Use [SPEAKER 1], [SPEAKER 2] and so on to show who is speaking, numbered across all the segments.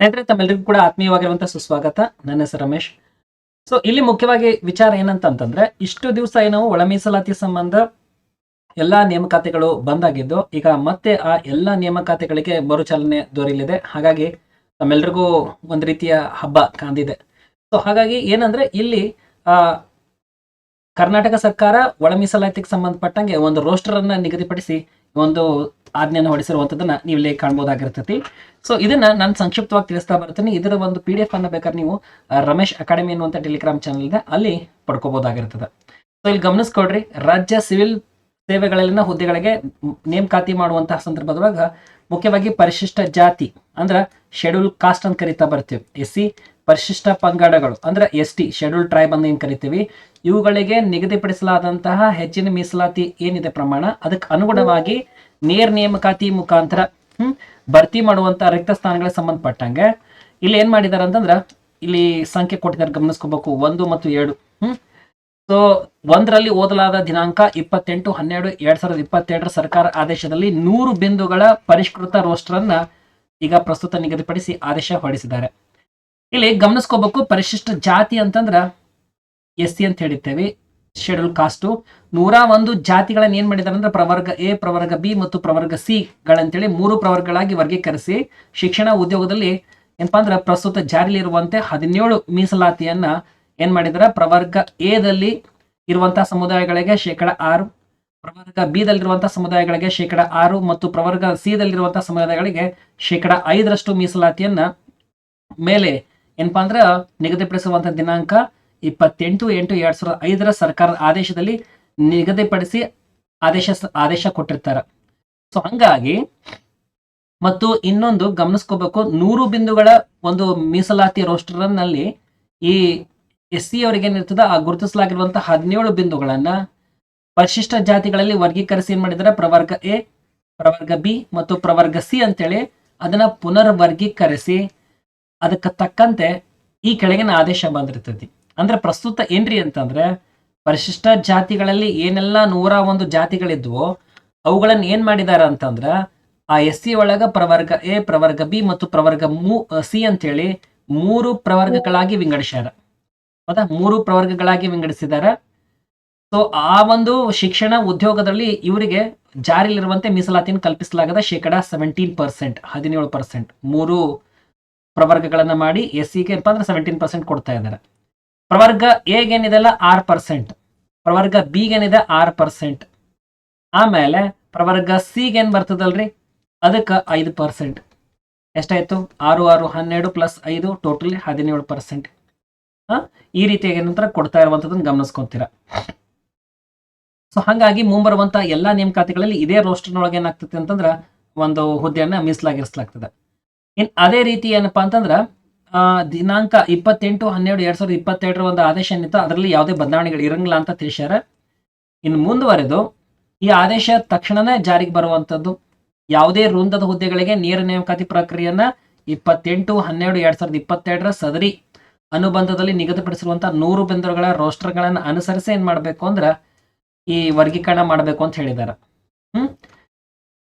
[SPEAKER 1] ಸ್ನೇಹಿತರೆ ತಮ್ಮೆಲ್ಲರಿಗೂ ಕೂಡ ಆತ್ಮೀಯವಾಗಿರುವಂತಹ ಸುಸ್ವಾಗತ. ನನ್ನ ಹೆಸರು ರಮೇಶ್. ಸೊ ಇಲ್ಲಿ ಮುಖ್ಯವಾಗಿ ವಿಚಾರ ಏನಂತಂತಂದ್ರೆ ಇಷ್ಟು ದಿವಸ ಏನು ಒಳ ಮೀಸಲಾತಿ ಸಂಬಂಧ ಎಲ್ಲಾ ನೇಮಕಾತಿಗಳು ಬಂದಾಗಿದ್ದು, ಈಗ ಮತ್ತೆ ಆ ಎಲ್ಲಾ ನೇಮಕಾತಿಗಳಿಗೆ ಮರುಚಾಲನೆ ದೊರೆಯಲಿದೆ. ಹಾಗಾಗಿ ತಮ್ಮೆಲ್ರಿಗೂ ಒಂದು ರೀತಿಯ ಹಬ್ಬ ಕಾಂದಿದೆ ಸೊ ಹಾಗಾಗಿ ಏನಂದ್ರೆ, ಇಲ್ಲಿ, ಆ, ಕರ್ನಾಟಕ ಸರ್ಕಾರ ಒಳ ಮೀಸಲಾತಿಗೆ ಸಂಬಂಧಪಟ್ಟಂಗೆ ಒಂದು ರೋಸ್ಟರ್ ಅನ್ನ ನಿಗದಿಪಡಿಸಿ ಒಂದು ಆಜ್ಞೆಯನ್ನು ಹೊಡಿಸಿರುವಂತದನ್ನ ನೀವು ಇಲ್ಲಿ ಕಾಣ್ಬೋದಾಗಿರ್ತೈತಿ. ಸೊ ಇದನ್ನ ನಾನು ಸಂಕ್ಷಿಪ್ತವಾಗಿ ತಿಳಿಸ್ತಾ ಬರ್ತೀನಿ. ಇದರ ಒಂದು ಪಿ ಡಿ ಎಫ್ ಅನ್ನ ಬೇಕಾದ್ರೆ ನೀವು ರಮೇಶ್ ಅಕಾಡೆಮಿ ಅನ್ನುವಂಥ ಟೆಲಿಗ್ರಾಮ್ ಚಾನಲ್ ಇದೆ ಅಲ್ಲಿ ಪಡ್ಕೋಬಹುದಾಗಿರ್ತದೆ ಸೊ ಇಲ್ಲಿ ಗಮನಿಸ್ಕೊಡ್ರಿ ರಾಜ್ಯ ಸಿವಿಲ್ ಸೇವೆಗಳಲ್ಲಿನ ಹುದ್ದೆಗಳಿಗೆ ನೇಮಕಾತಿ ಮಾಡುವಂತಹ ಸಂದರ್ಭದೊಳಗ ಮುಖ್ಯವಾಗಿ ಪರಿಶಿಷ್ಟ ಜಾತಿ, ಅಂದ್ರ ಶೆಡ್ಯೂಲ್ ಕಾಸ್ಟ್ ಅಂತ ಕರಿತಾ ಬರ್ತೀವಿ. ಎಸ್ ಪರಿಶಿಷ್ಟ ಪಂಗಡಗಳು, ಅಂದ್ರೆ ಎಸ್ ಟಿ ಶೆಡ್ಯೂಲ್ ಟ್ರೈಬ್ ಅಂತ ಏನ್ ಕರಿತೀವಿ. ಇವುಗಳಿಗೆ ನಿಗದಿಪಡಿಸಲಾದಂತಹ ಹೆಚ್ಚಿನ ಮೀಸಲಾತಿ ಏನಿದೆ ಪ್ರಮಾಣ, ಅದಕ್ಕೆ ಅನುಗುಣವಾಗಿ ನೇರ ನೇಮಕಾತಿ ಮುಖಾಂತರ, ಹ್ಮ್, ಭರ್ತಿ ಮಾಡುವಂತ ರಕ್ತ ಸ್ಥಾನಗಳಿಗೆ ಸಂಬಂಧಪಟ್ಟಂಗೆ ಇಲ್ಲಿ ಏನ್ ಮಾಡಿದಾರೆ ಅಂತಂದ್ರ, ಇಲ್ಲಿ ಸಂಖ್ಯೆ ಕೊಟ್ಟಿದ್ದಾರೆ, ಗಮನಿಸ್ಕೋಬೇಕು, ಒಂದು ಮತ್ತು ಎರಡು, ಹ್ಮ್. ಸೊ ಒಂದರಲ್ಲಿ ಓದಲಾದ ದಿನಾಂಕ ಇಪ್ಪತ್ತೆಂಟು, ಹನ್ನೆರಡು, ಎರಡ್ ಸಾವಿರದ ಇಪ್ಪತ್ತೆರಡರ ಸರ್ಕಾರ ಆದೇಶದಲ್ಲಿ ನೂರು ಬಿಂದುಗಳ ಪರಿಷ್ಕೃತ ರೋಸ್ಟರ್ ಅನ್ನ ಈಗ ಪ್ರಸ್ತುತ ನಿಗದಿಪಡಿಸಿ ಆದೇಶ ಹೊರಡಿಸಿದ್ದಾರೆ. ಇಲ್ಲಿ ಗಮನಿಸ್ಕೋಬೇಕು, ಪರಿಶಿಷ್ಟ ಜಾತಿ ಅಂತಂದ್ರ ಎಸ್ ಸಿ ಅಂತ ಹೇಳಿರ್ತೇವೆ ಶೆಡ್ಯೂಲ್ ಕಾಸ್ಟು ನೂರ ಒಂದು ಜಾತಿಗಳನ್ನ ಏನ್ ಮಾಡಿದ್ದಾರೆ ಅಂದ್ರೆ ಪ್ರವರ್ಗ ಎ ಪ್ರವರ್ಗ ಬಿ ಮತ್ತು ಪ್ರವರ್ಗ ಸಿ ಗಳಂತೇಳಿ ಮೂರು ಪ್ರವರ್ಗಗಳಾಗಿ ವರ್ಗೀಕರಿಸಿ ಶಿಕ್ಷಣ ಉದ್ಯೋಗದಲ್ಲಿ ಏನಪ್ಪಾ ಅಂದ್ರೆ ಪ್ರಸ್ತುತ ಜಾರಿಯಲ್ಲಿರುವಂತೆ ಹದಿನೇಳು ಮೀಸಲಾತಿಯನ್ನ ಏನ್ ಮಾಡಿದಾರೆ ಪ್ರವರ್ಗ ಎದಲ್ಲಿ ದಲ್ಲಿ ಇರುವಂತಹ ಸಮುದಾಯಗಳಿಗೆ ಶೇಕಡ ಆರು, ಪ್ರವರ್ಗ ಬಿ ದಲ್ಲಿರುವಂತಹ ಸಮುದಾಯಗಳಿಗೆ ಶೇಕಡ ಆರು ಮತ್ತು ಪ್ರವರ್ಗ ಸಿ ದಲ್ಲಿರುವಂತಹ ಸಮುದಾಯಗಳಿಗೆ ಶೇಕಡ ಐದರಷ್ಟು ಮೀಸಲಾತಿಯನ್ನ ಮೇಲೆ ಏನಪ್ಪಾ ಅಂದ್ರೆ ನಿಗದಿಪಡಿಸುವಂತ ದಿನಾಂಕ ಇಪ್ಪತ್ತೆಂಟು ಎಂಟು ಎರಡ್ ಸಾವಿರದ ಐದರ ಸರ್ಕಾರದ ಆದೇಶದಲ್ಲಿ ನಿಗದಿಪಡಿಸಿ ಆದೇಶ ಆದೇಶ ಕೊಟ್ಟಿರ್ತಾರೆ. ಸೊ ಹಂಗಾಗಿ ಮತ್ತು ಇನ್ನೊಂದು ಗಮನಿಸ್ಕೋಬೇಕು, ನೂರು ಬಿಂದುಗಳ ಒಂದು ಮೀಸಲಾತಿ ರೋಸ್ಟರ್ನಲ್ಲಿ ಈ ಎಸ್ ಸಿ ಅವರಿಗೆ ಏನಿರ್ತದ ಆ ಗುರುತಿಸಲಾಗಿರುವಂತಹ ಹದಿನೇಳು ಬಿಂದುಗಳನ್ನ ಪರಿಶಿಷ್ಟ ಜಾತಿಗಳಲ್ಲಿ ವರ್ಗೀಕರಿಸಿ ಏನ್ ಮಾಡಿದ್ದಾರೆ? ಪ್ರವರ್ಗ ಎ, ಪ್ರವರ್ಗ ಬಿ ಮತ್ತು ಪ್ರವರ್ಗ ಸಿ ಅಂತೇಳಿ ಅದನ್ನ ಪುನರ್ ವರ್ಗೀಕರಿಸಿ ಅದಕ್ಕೆ ತಕ್ಕಂತೆ ಈ ಕೆಳಗಿನ ಆದೇಶ ಬಂದಿರ್ತೈತಿ. ಅಂದ್ರೆ ಪ್ರಸ್ತುತ ಏನ್ರಿ ಅಂತಂದ್ರೆ ಪರಿಶಿಷ್ಟ ಜಾತಿಗಳಲ್ಲಿ ಏನೆಲ್ಲ ನೂರ ಒಂದು ಜಾತಿಗಳಿದ್ವೋ ಅವುಗಳನ್ನ ಏನ್ ಮಾಡಿದಾರ ಅಂತಂದ್ರ ಆ ಎಸ್ ಸಿ ಒಳಗ ಪ್ರವರ್ಗ ಎ, ಪ್ರವರ್ಗ ಬಿ ಮತ್ತು ಪ್ರವರ್ಗ ಮೂ ಸಿ ಅಂತೇಳಿ ಮೂರು ಪ್ರವರ್ಗಗಳಾಗಿ ವಿಂಗಡಿಸ್ಯಾರ. ಹೌದಾ ಮೂರು ಪ್ರವರ್ಗಗಳಾಗಿ ವಿಂಗಡಿಸಿದಾರ. ಸೊ ಆ ಒಂದು ಶಿಕ್ಷಣ ಉದ್ಯೋಗದಲ್ಲಿ ಇವರಿಗೆ ಜಾರಿಲಿರುವಂತೆ ಮೀಸಲಾತಿಯನ್ನು ಕಲ್ಪಿಸಲಾಗದ ಶೇಕಡ ಸೆವೆಂಟೀನ್ ಪರ್ಸೆಂಟ್ ಹದಿನೇಳು ಪರ್ಸೆಂಟ್ ಮೂರು ಪ್ರವರ್ಗಗಳನ್ನ ಮಾಡಿ ಎಸ್ ಸಿಗೆ ಏನಪ್ಪ ಅಂದ್ರೆ ಸೆವೆಂಟೀನ್ ಪರ್ಸೆಂಟ್ ಕೊಡ್ತಾ ಇದ್ದಾರೆ ಪ್ರವರ್ಗ ಎಗೆ ಏನಿದೆಲ್ಲ ಆರ್ ಪರ್ಸೆಂಟ್. ಪ್ರವರ್ಗ ಬಿಗೆ ಏನಿದೆ ಆರ್ ಪರ್ಸೆಂಟ್. ಆಮೇಲೆ ಪ್ರವರ್ಗ ಸಿಗೆ ಏನ್ ಬರ್ತದಲ್ರಿ? ಅದಕ್ಕೆ ಐದು ಪರ್ಸೆಂಟ್. ಎಷ್ಟಾಯ್ತು? ಆರು ಆರು ಹನ್ನೆರಡು ಪ್ಲಸ್ ಐದು ಟೋಟಲಿ ಹದಿನೇಳು ಪರ್ಸೆಂಟ್. ಈ ರೀತಿಯಾಗಿ ಏನಂತರ ಕೊಡ್ತಾ ಇರುವಂತದನ್ನ ಗಮನಿಸ್ಕೊಂತೀರ. ಸೊ ಹಾಗಾಗಿ ಮುಂಬರುವಂತ ಎಲ್ಲಾ ನೇಮಕಾತಿಗಳಲ್ಲಿ ಇದೇ ರೋಸ್ಟರ್ನೊಳಗೆ ಏನಾಗ್ತದೆ ಅಂತಂದ್ರ ಒಂದು ಹುದ್ದೆಯನ್ನ ಮೀಸಲಾಗಿರಿಸಲಾಗ್ತದೆ. ಇನ್ ಅದೇ ರೀತಿ ಏನಪ್ಪಾ ಅಂತಂದ್ರ ದಿನಾಂಕ ಇಪ್ಪತ್ತೆಂಟು, ಹನ್ನೆರಡು, ಎರಡ್ ಸಾವಿರದ ಇಪ್ಪತ್ತೆರಡರ ಒಂದು ಆದೇಶ ಏನಿತ್ತು ಅದರಲ್ಲಿ ಯಾವುದೇ ಬದಲಾವಣೆಗಳು ಇರಂಗಿಲ್ಲ ಅಂತ ತಿಳಿಸ್ಯಾರ. ಇನ್ನು ಮುಂದುವರೆದು, ಈ ಆದೇಶ ತಕ್ಷಣನೇ ಜಾರಿಗೆ ಬರುವಂತದ್ದು ಯಾವುದೇ ವೃಂದದ ಹುದ್ದೆಗಳಿಗೆ ನೇರ ನೇಮಕಾತಿ ಪ್ರಕ್ರಿಯೆಯನ್ನ ಇಪ್ಪತ್ತೆಂಟು, ಹನ್ನೆರಡು, ಎರಡ್ ಸಾವಿರದ ಇಪ್ಪತ್ತೆರಡರ ಸದರಿ ಅನುಬಂಧದಲ್ಲಿ ನಿಗದಿಪಡಿಸಿರುವಂತಹ ನೂರು ಬಿಂದುಗಳ ರೋಸ್ಟರ್ಗಳನ್ನು ಅನುಸರಿಸಿ ಏನ್ ಮಾಡಬೇಕು ಅಂದ್ರ ಈ ವರ್ಗೀಕರಣ ಮಾಡಬೇಕು ಅಂತ ಹೇಳಿದ್ದಾರೆ ಹ್ಮ್?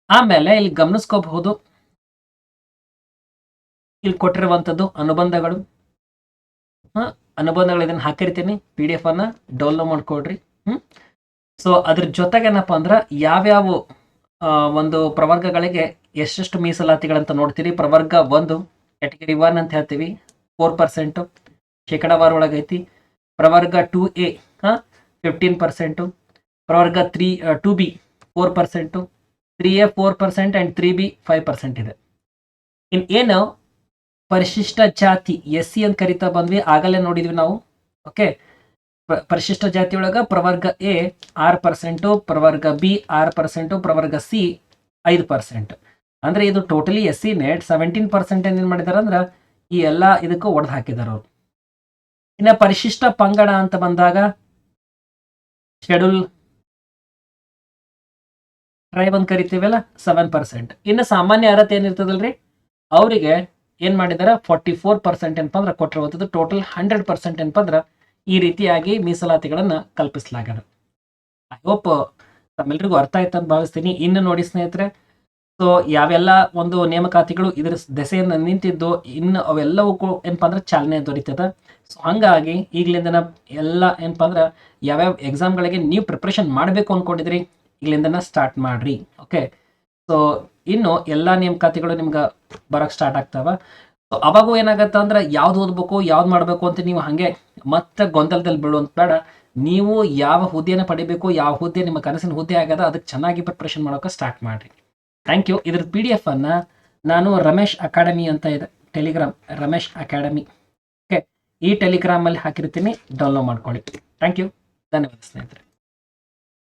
[SPEAKER 1] ಆಮೇಲೆ ಇಲ್ಲಿ ಗಮನಿಸ್ಕೋಬಹುದು ಇಲ್ಲಿ ಕೊಟ್ಟಿರುವಂಥದ್ದು ಅನುಬಂಧಗಳು. ಅನುಬಂಧಗಳು ಇದನ್ನ ಹಾಕಿರ್ತೀನಿ. ಪಿ ಡಿ ಎಫ್ ಅನ್ನ ಡೌನ್ಲೋಡ್ ಮಾಡ್ಕೊಡ್ರಿ. ಹ್ಮ್. ಸೊ ಅದ್ರ ಜೊತೆಗೆ ಏನಪ್ಪಾ ಅಂದ್ರ ಯಾವ್ಯಾವ ಒಂದು ಪ್ರವರ್ಗಗಳಿಗೆ ಎಷ್ಟೆಷ್ಟು ಮೀಸಲಾತಿಗಳಂತ ನೋಡ್ತೀರಿ. ಪ್ರವರ್ಗ ಒಂದು ಕ್ಯಾಟಗರಿ ಒನ್ ಅಂತ ಹೇಳ್ತೀವಿ. ಫೋರ್ ಪರ್ಸೆಂಟು ಶೇಕಡಾವಾರು ಒಳಗೈತಿ ಪ್ರವರ್ಗ ಟೂ ಎ ಹಾ ಫಿಫ್ಟೀನ್ ಪರ್ಸೆಂಟು ಪ್ರವರ್ಗ three two B four percent three A four percent and three B five percent ಇದೆ. ಇನ್ ಏನು ಪರಿಶಿಷ್ಟ ಜಾತಿ, ಎಸ್ ಸಿ ಅಂತ ಕರಿತಾ ಬಂದ್ವಿ, ಆಗಲೇ ನೋಡಿದ್ವಿ ನಾವು. ಓಕೆ ಪರಿಶಿಷ್ಟ ಜಾತಿ ಒಳಗ ಪ್ರವರ್ಗ ಎ ಆರ್ ಪರ್ಸೆಂಟು ಪ್ರವರ್ಗ ಬಿ ಆರ್ ಪರ್ಸೆಂಟು ಪ್ರವರ್ಗ ಸಿ ಐದು ಪರ್ಸೆಂಟ್ ಅಂದ್ರೆ ಇದು totally S C net seventeen percent ಏನ್ ಮಾಡಿದಾರೆ ಅಂದ್ರೆ ಈ ಎಲ್ಲ ಇದಕ್ಕೂ ಒಡೆದು ಹಾಕಿದಾರೆ ಅವರು. ಇನ್ನ ಪರಿಶಿಷ್ಟ ಪಂಗಡ ಅಂತ ಬಂದಾಗ ಶೆಡ್ಯೂಲ್ ಟ್ರೈಬ್ ಅಂತ ಕರಿತೀವಲ್ಲ ಸೆವೆನ್ ಪರ್ಸೆಂಟ್ ಇನ್ನು ಸಾಮಾನ್ಯ ಅರ್ಹತೆ ಏನಿರ್ತದಲ್ರಿ ಅವರಿಗೆ ಏನ್ ಮಾಡಿದಾರೆ? ಫಾರ್ಟಿ ಫೋರ್ ಪರ್ಸೆಂಟ್ ಏನಪ್ಪ ಕೊಟ್ಟಿರುವಂಥದ್ದು ಟೋಟಲ್ ಹಂಡ್ರೆಡ್ ಪರ್ಸೆಂಟ್ ಏನಪ್ಪ ಅಂದ್ರೆ ಈ ರೀತಿಯಾಗಿ ಮೀಸಲಾತಿಗಳನ್ನ ಕಲ್ಪಿಸಲಾಗ್ಯದ. ಐ ಹೋಪ್ ತಮ್ಮೆಲ್ಲರಿಗೂ ಅರ್ಥ ಆಯ್ತು ಅಂತ ಭಾವಿಸ್ತೀನಿ. ಇನ್ನು ನೋಡಿ ಸ್ನೇಹಿತರೆ ಸೊ ಯಾವೆಲ್ಲ ಒಂದು ನೇಮಕಾತಿಗಳು ಇದರ ದೆಸೆಯಿಂದ ನಿಂತಿದ್ದು, ಇನ್ನು ಅವೆಲ್ಲವೂ ಏನಪ್ಪ ಅಂದ್ರೆ ಚಾಲನೆ ದೊರೀತದ. ಸೊ ಹಂಗಾಗಿ ಈಗಲಿಂದ ಎಲ್ಲ ಏನಪ್ಪ ಅಂದ್ರೆ ಯಾವ್ಯಾವ ಎಕ್ಸಾಮ್ಗಳಿಗೆ ನೀವು ಪ್ರಿಪ್ರೇಷನ್ ಮಾಡಬೇಕು ಅಂದ್ಕೊಂಡಿದ್ರಿ ಇಲ್ಲಿಂದ ಸ್ಟಾರ್ಟ್ ಮಾಡ್ರಿ. ಓಕೆ ಸೊ ಇನ್ನು ಎಲ್ಲ ನೇಮಕಾತಿಗಳು ನಿಮ್ಗೆ ಬರೋಕ್ಕೆ ಸ್ಟಾರ್ಟ್ ಆಗ್ತಾವ. ಅವಾಗೂ ಏನಾಗತ್ತೆ ಅಂದ್ರೆ ಯಾವ್ದು ಓದ್ಬೇಕು, ಯಾವ್ದು ಮಾಡಬೇಕು ಅಂತ ನೀವು ಹಾಗೆ ಮತ್ತೆ ಗೊಂದಲದಲ್ಲಿ ಬೀಳುವಂತ ಬೇಡ. ನೀವು ಯಾವ ಹುದ್ದೆಯನ್ನು ಪಡಿಬೇಕು, ಯಾವ ಹುದ್ದೆ ನಿಮ್ಮ ಕನಸಿನ ಹುದ್ದೆ ಆಗದ ಅದಕ್ಕೆ ಚೆನ್ನಾಗಿ ಪ್ರಿಪ್ರೇಷನ್ ಮಾಡೋಕೆ ಸ್ಟಾರ್ಟ್ ಮಾಡಿರಿ. ಥ್ಯಾಂಕ್ ಯು ಇದ್ರ ಪಿ ಡಿ ಎಫ್ ಅನ್ನು ನಾನು ರಮೇಶ್ ಅಕಾಡೆಮಿ ಅಂತ ಇದೆ ಟೆಲಿಗ್ರಾಮ್ ರಮೇಶ್ ಅಕಾಡೆಮಿ. ಓಕೆ ಈ ಟೆಲಿಗ್ರಾಮಲ್ಲಿ ಹಾಕಿರ್ತೀನಿ ಡೌನ್ಲೋಡ್ ಮಾಡ್ಕೊಳ್ಳಿ. ಥ್ಯಾಂಕ್ ಯು ಧನ್ಯವಾದ ಸ್ನೇಹಿತರೆ.